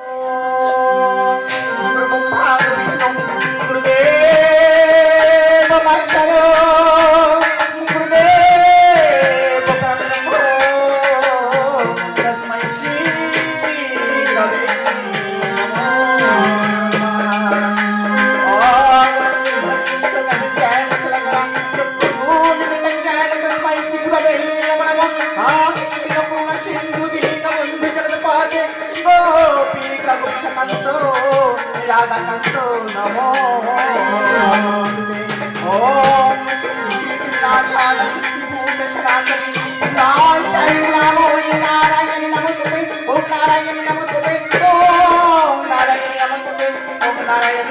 Música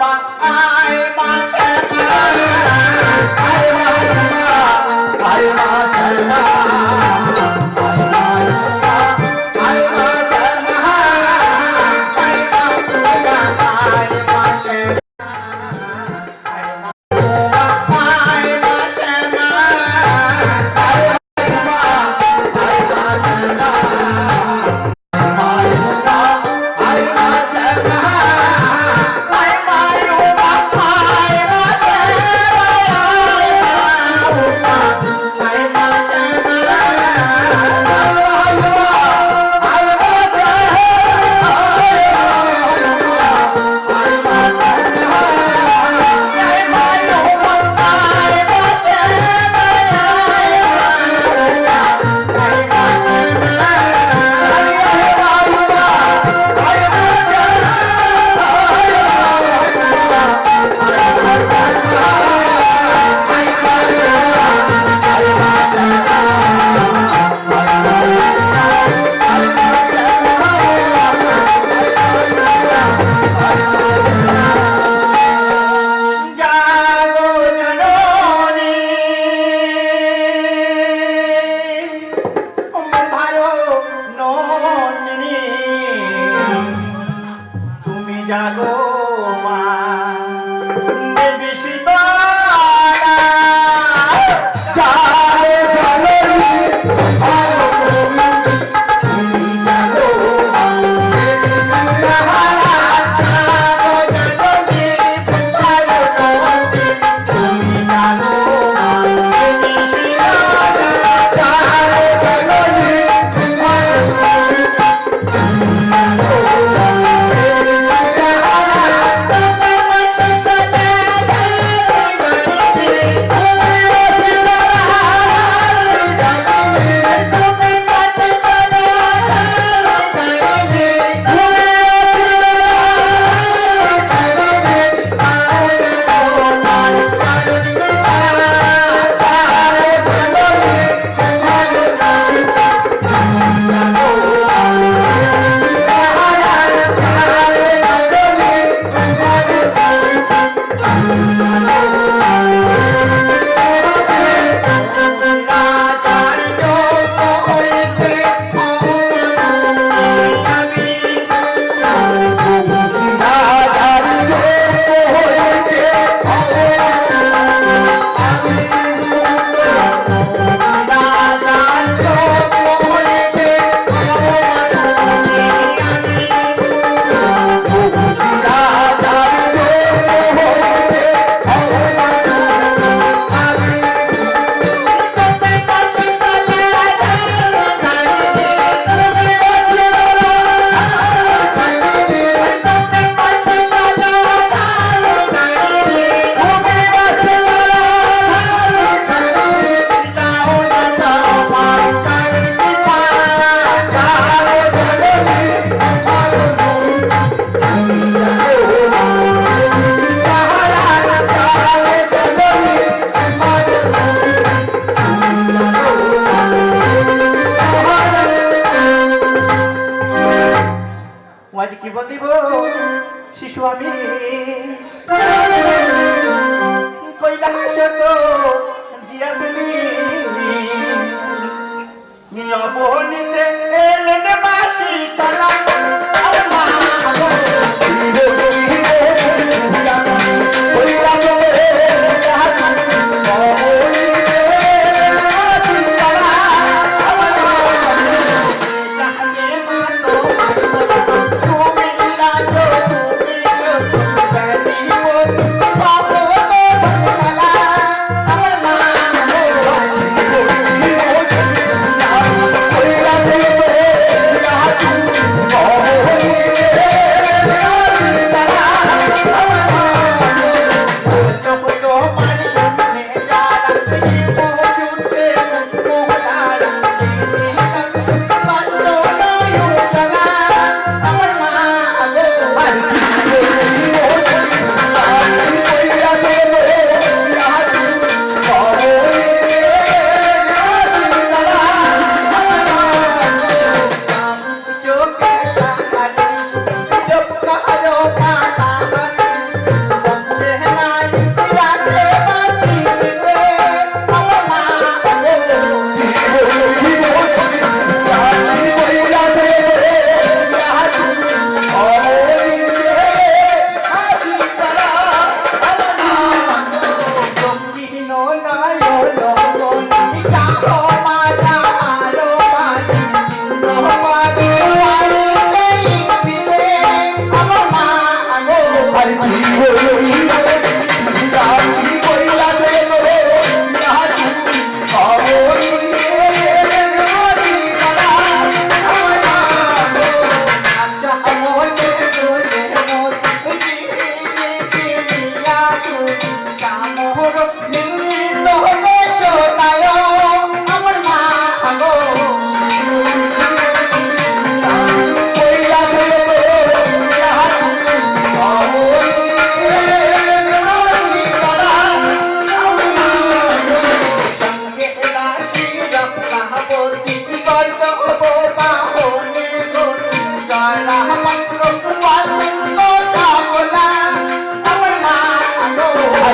মা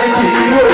I you.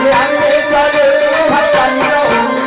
মাকে আনতে চলো রে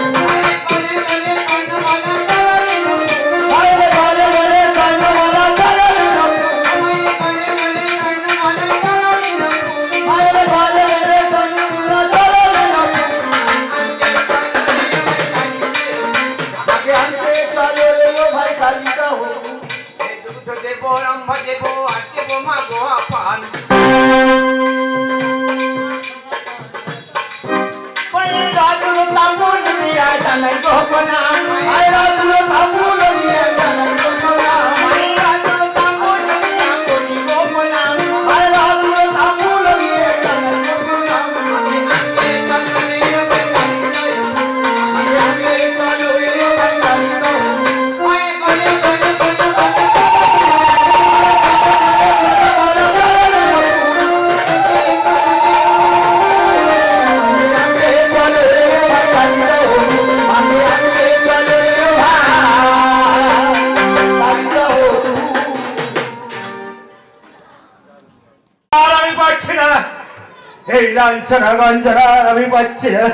লাঞ্ছনা গঞ্জনা আমি পাচ্ছি না।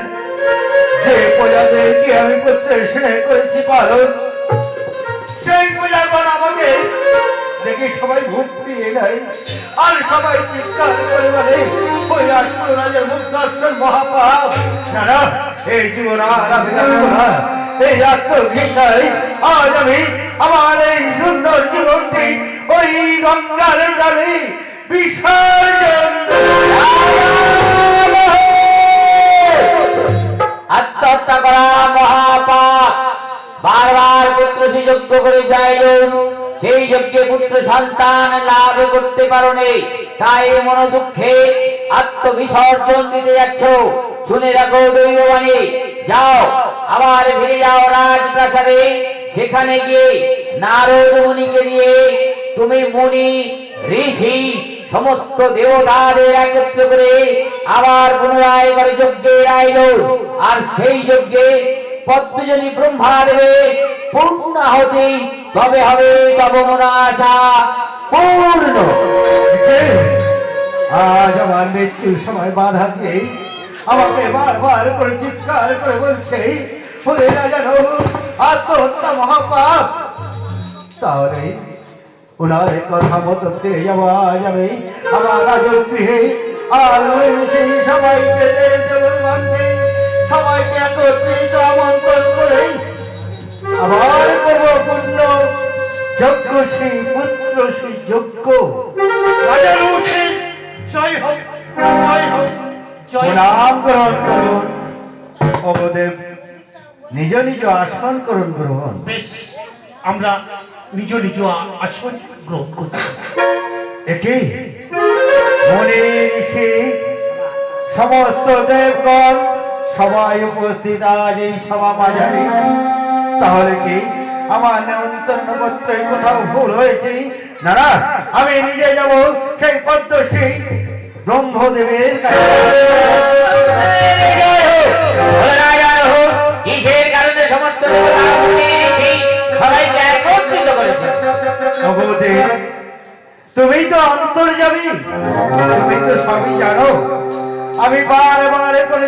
যে প্রজাদেরকে আমি পুত্রের স্নেহ করেছি পালন, সেই প্রজাগণ আমাকে দেখে সবাই ভূত ফিরিয়ে নেয় আর সবাই চিৎকার করে বলে, ওই রাজের মুখ দর্শন মহাপাপ। না এই জীবন আর আমি এই আত্মঘৃতায় আজ আমি আমার এই সুন্দর জীবনটি ওই গঙ্গার জলে আত্মহত্যা করা মহাপাপ। বারবার পুত্র সে যজ্ঞ করে চাইল। সেই যজ্ঞে পুত্র সন্তান লাভ করতে পারো তাই মন দুঃখে আত্মবিসর্জন দিতে যাচ্ছ। শুনে রাখো দৈববাণী। যাও, আবার ফিরে যাও রাজপ্রাসাদে। সেখানে গিয়ে নারদ মুনিকে দিয়ে, তুমি মুনি, ঋষি সমস্ত দেবতাদের একত্র করে আবার পুনরায় করে যজ্ঞের আয়োজন আর সেই যজ্ঞে পদ্মজনী ব্রহ্মা দেবে, পূর্ণ হতে তবে হবে তব মনাশা, পূর্ণ। আজ আমার মৃত্যুর সময় বাধা দিয়ে আমাকে বারবার করে চিৎকার করে বলছে আত্মহত্যা মহাপাপ। তাহলে ওনার কথা মতো ফিরে যাব আজ আমি। আমার রাজর গৃহে আর সেই সবাইকে সবাইকে একত্রিত আমন্ত্রণ করে আবার করব পূর্ণ যজ্ঞ শ্রী পুত্র শ্রী যজ্ঞ। প্রণাম গ্রহণ করুন। অবদেব নিজ নিজ আসন করুন। গ্রহণ বেশ আমরা নিজ নিজ আসন গ্রহণ করছি। একে? মনে ঋষি সমস্ত দেবগণ সবাই উপস্থিত আজ এই সভা মাঝারে। তাহলে কি আমার নেমন্তন্ন পত্রে কোথাও ভুল হয়েছে? না না আমি নিজে যাব সেই পদ্মশ্রী ব্রহ্মদেবের কাছে।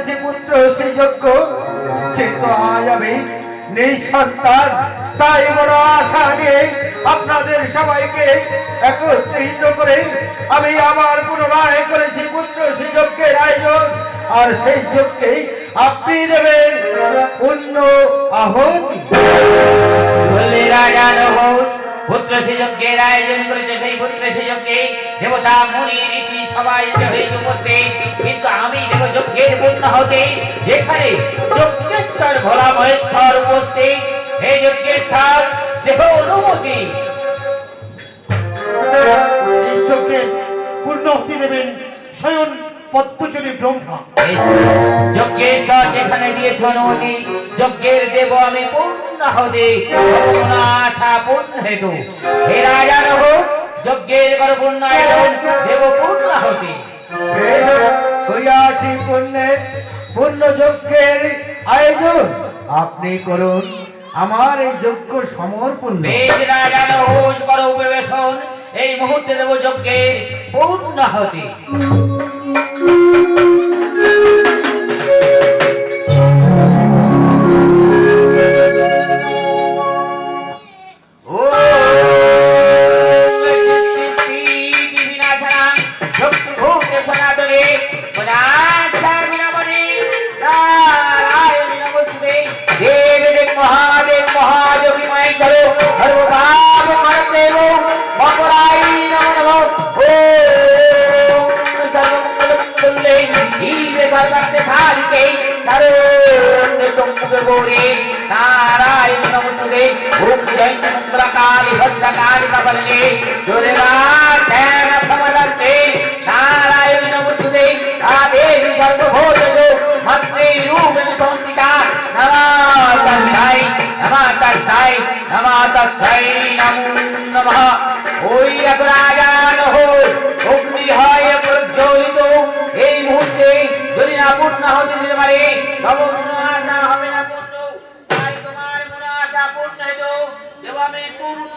করেছি পুত্র শ্রীযজ্ঞ কিন্তু আজ আমি নিঃসন্তান তাই বড় আশা নিয়ে আপনাদের সবাইকে একত্রিত করে আমি আবার পুনরায় করেছি পুত্র শ্রীযজ্ঞের আয়োজন। আর সেই যজ্ঞে আপনি দেবেন পূর্ণ আহতি পুত্র সুযোগ্যের আয়োজন করেছে সেই পুত্র সুযোগ্যে দেবতা মুনি ঋষি সবাই হয়ে উপস্থিত কিন্তু আমি দেব যজ্ঞের পূর্ণ হতে যেখানে যজ্ঞেশ্বর ভোলা মহেশ্বর উপস্থিত এই যজ্ঞের দেহ অনুমতি যজ্ঞের পূর্ণাহুতি দেবেন স্বয়ং পদ্মজনী ব্রহ্মা। যজ্ঞেশ্বর যেখানে দিয়েছে অনুমতি যজ্ঞের দেব আমি পূর্ণ হতে আশা পূর্ণ হেতু। হে রাজা নহ যজ্ঞের কর পুণ্যায় হ্যাঁ। দেব পূর্ণাহতি হতি। হইয়াছি পুণ্যে পূর্ণ যজ্ঞের আয়োজন। আপনি করুন আমার এই যজ্ঞ সমর্পণ বেদ রাজা হোজ কর এই মুহূর্তে দেব যজ্ঞের পূর্ণাহতি गौरी नारायण नमस्तुते ओम जय मंत्रकाली भद्रकाली कबल्ले दुर्गा शयन कमलते, नारायण नमस्तुते आदेश सर्वभूत जो मत्से रूप संस्थिता नमः तस्मै नमः तस्मै नमः तस्मै नमो नमः ओय अग्राजान हो অগ্নি হয় প্রজ্বলিত এই মুহূর্তে যদি না পূর্ণ হতে পারে সব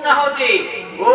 না হতে। ও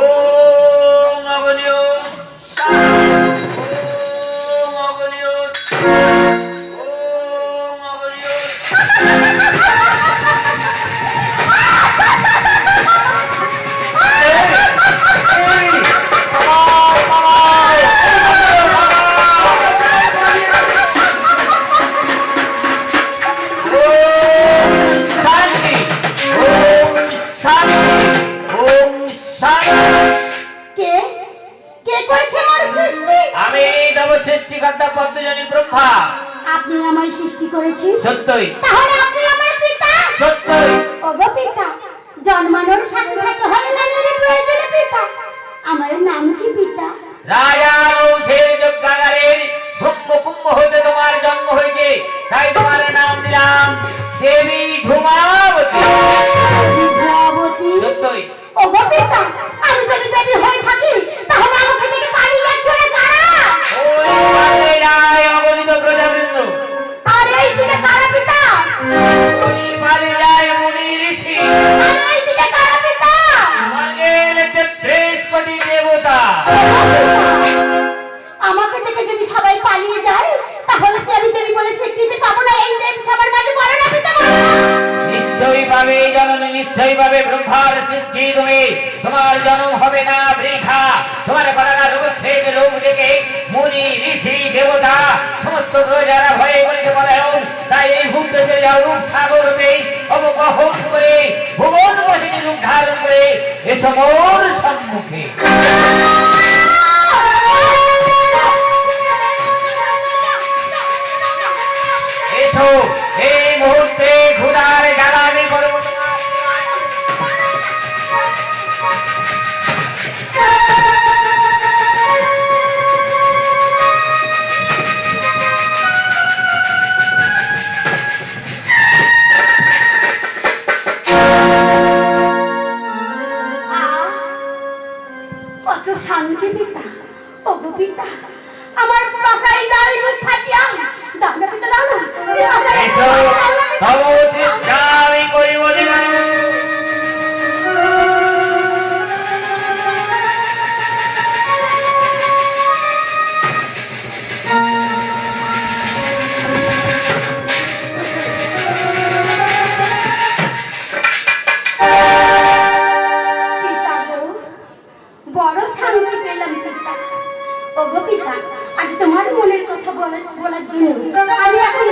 আজ তোমার মনের কথা বলার জন্য আমি এখন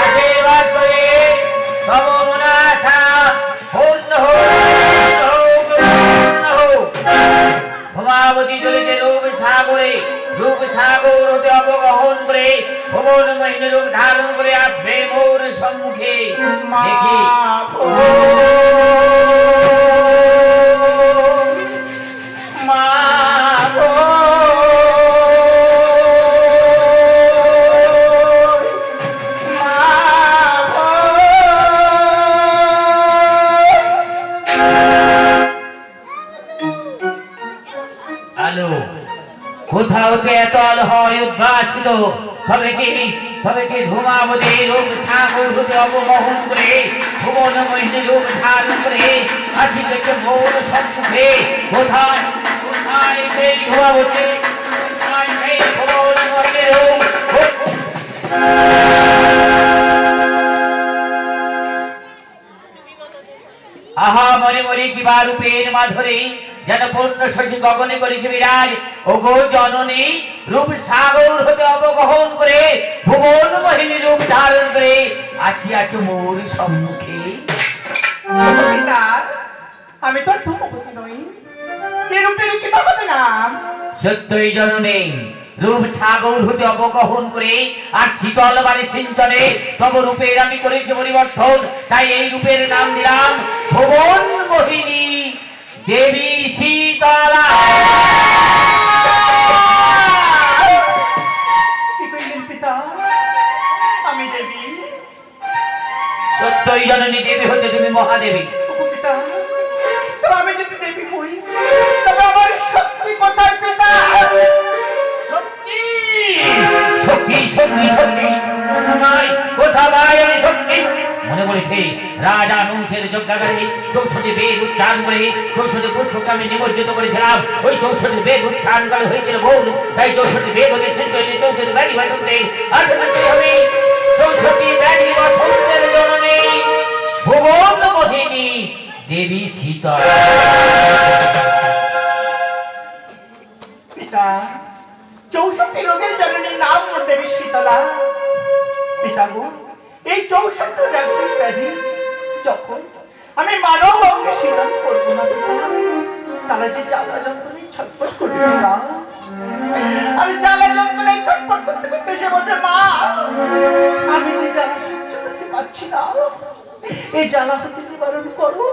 আশীর্বাদ করে সমমনাশা পূর্ণ ভবন মহিনের রূপ ধারণ করে আসবে মোর সম্মুখে। দেখি। আলো কোথাও পেতল হয় উদ্ভাসিত? তবে কি তবে কি ধূমাবধি রূপ সাগর হতে অপমোহন করে ভুবন মোহিনী রূপ ধারণ করে আসি মৌর কোথায় সেই কোথায় সেই রূপ? মনে মনে কিবা রূপের মাধুরী যেন পূর্ণ শশী গগনে করেছে বিরাজ ও গো জননী রূপ সাগর হতে অবগহন করে ভুবন মহিনী রূপ ধারণ করে আছি আছো মোর সম্মুখে। আমি তোর ধূমপতি নই। এ রূপের কি হবে নাম? সত্যই জননী রূপ সাগর হতে অবগহন করে আর শীতল বাড়ি সিঞ্চনে তব রূপের আমি করেছি পরিবর্তন। তাই এই রূপের নাম দিলাম ভুবন মোহিনী দেবী শীতলা। সত্যই জননী দেবী হতে তুমি মহাদেবী। আমি যদি দেবী হই তবে আমার সত্যি কোথায় পিতা। সত্যি সত্যি নাই কোথা ভাই আমি সত্যি। মনে পড়েছে, রাজা নৌসের যজ্ঞাগারে চৌষট্টি বেদ উচ্চারণ করে চৌষট্টি আমি ওই চৌষট্টি বেদ উচ্চারণ করে হয়েছিল ভুল তাই চৌষট্টি বেদ হতে সিদ্ধ চৌষট্টি হবে চৌষট্টি ভুবন দেবী শীতল চৌষট্টি রাজ্যের ব্যাধি যখন আমি মানব অঙ্গে শীতল করব না তারা যে জ্বালা যন্ত্রণায় ছটফট করবে পিতা আর জ্বালা যন্ত্রণায় ছটফট করতে করতে সে বলবে মা আমি যে জ্বালা সহ্য করতে পারছি না এই জ্বালা হতে নিবারণ করো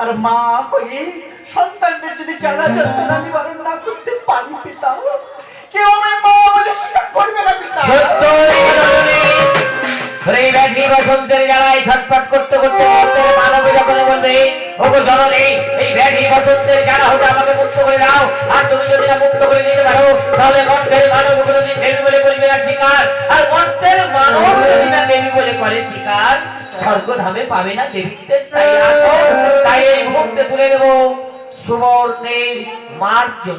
আর মা হয়ে সন্তানদের যদি জ্বালা যন্ত্রণা নিবারণ না করতে পারি পিতা কেউ আমার মা বলে স্বীকার করবে না পিতা বসন্তের ছটফট করতে করতে মর্তের মানবে যখন এই ব্যাধি বসন্তের জ্বালা হতে আমাকে মুক্ত করে দাও। আর তুমি যদি না মুক্ত করে দিতে পারো, তাহলে দেবী বলে করবে না, শিকার। আর দেবী বলে করে, শিকার। স্বর্গধামে পাবে না দেবীতে তাই আসো এই তুলে দেবো সুবর্ণের মার্জন।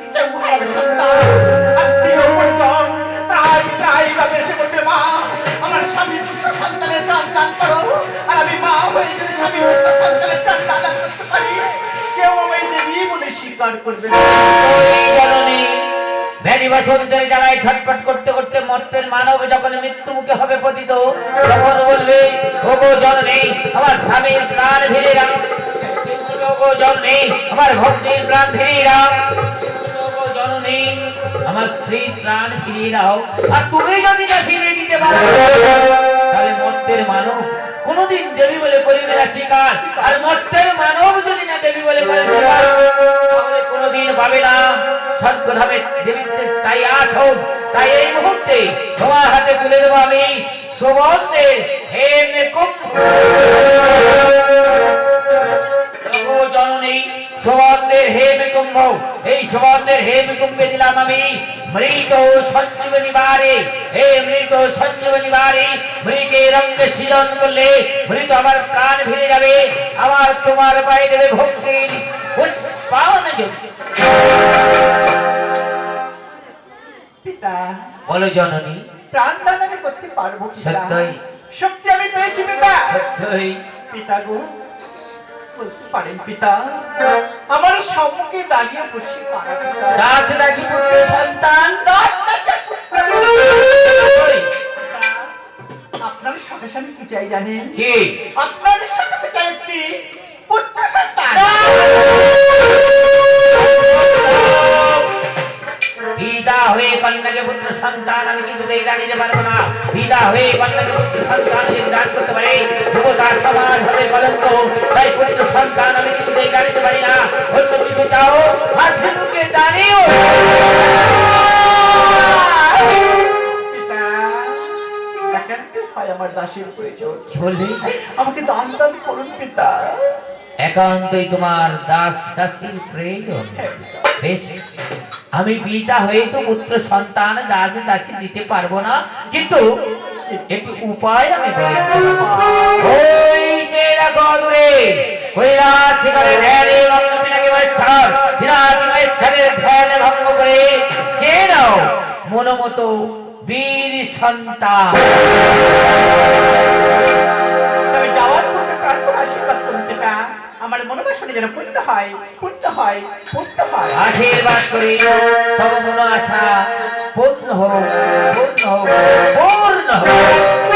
কেউ হারাবে করতে ছটফট করতে করতে মর্তের মানব যখন মৃত্যু মুখে হবে পতিত, তখন বলবে ওগো জননী আমার স্বামীর প্রাণ ফিরে দাও। ওগো জননী আমার ভক্তির প্রাণ ফিরিয়ে দাও। জননী আমার যদি না ফিরিয়ে দিতে পারো কোনদিন দেবী বলে করিবে না স্বীকার। আর মর্তের মানব যদি না দেবী বলে করে স্বীকার, তাহলে কোনদিন পাবে না। স্বর্গধামে দেবীতে স্থায়ী আছো। তাই এই মুহূর্তে তোমার হাতে তুলে দেবো আমি। সুবর্ণের হে কুম্ভ। সুবর্ণের হে বিকুম্ভ এই সুবর্ণের হে বিকুম্ভে দিলাম আমি। মৃত সঞ্জীবনী বারে হে মৃত সঞ্জীবনী বারে মৃতের রঙ্গে সৃজন করলে মৃত আমার প্রাণ ফিরে যাবে আবার তোমার পায়ে দেবে ভক্তির পাওয়ান পিতা বলো জননী। প্রাণ দান আমি করতে পারব। সত্যই। শক্তি আমি পেয়েছি পিতা। সত্যই। পিতা গো বলতে পারেন পিতা। আমার সম্মুখে দাঁড়িয়ে বসে দাস দাসী সন্তান। আপনার সাথে সাথে কি চাই জানেন? কি? আপনার সাথে সাথে চাই একটি পুত্র সন্তান। হয়ে কন্যাকে পুত্র সন্তান আমি কিছুতেই দাঁড়িয়ে পারব না। পিতা হয়ে কন্যাকে পুত্র সন্তান যদি দান করতে পারে। যুবতা সমাজ হবে কলঙ্ক। তাই পুত্র সন্তান আমি কিছুতেই দাঁড়িয়ে পারি না। অন্য কিছু চাও হাসিমুখে দাঁড়িয়েও আমার দাসের প্রয়োজন আমাকে দাস দান করুন পিতা। একান্তই তোমার দাস, দাসীর প্রয়োজন। বেশ, আমি পিতা হয়ে তো পুত্র, সন্তান, দাস, দাসী দিতে পারব না, কিন্তু একটি উপায় আমি বলি ওই যে আপনার মনতার সঙ্গে যেন পূর্ণ হয় পূর্ণ হয় পূর্ণ হয়। আশীর্বাদ করিও সর্বনাশা পূর্ণ হোক পূর্ণ হোক পূর্ণ হোক।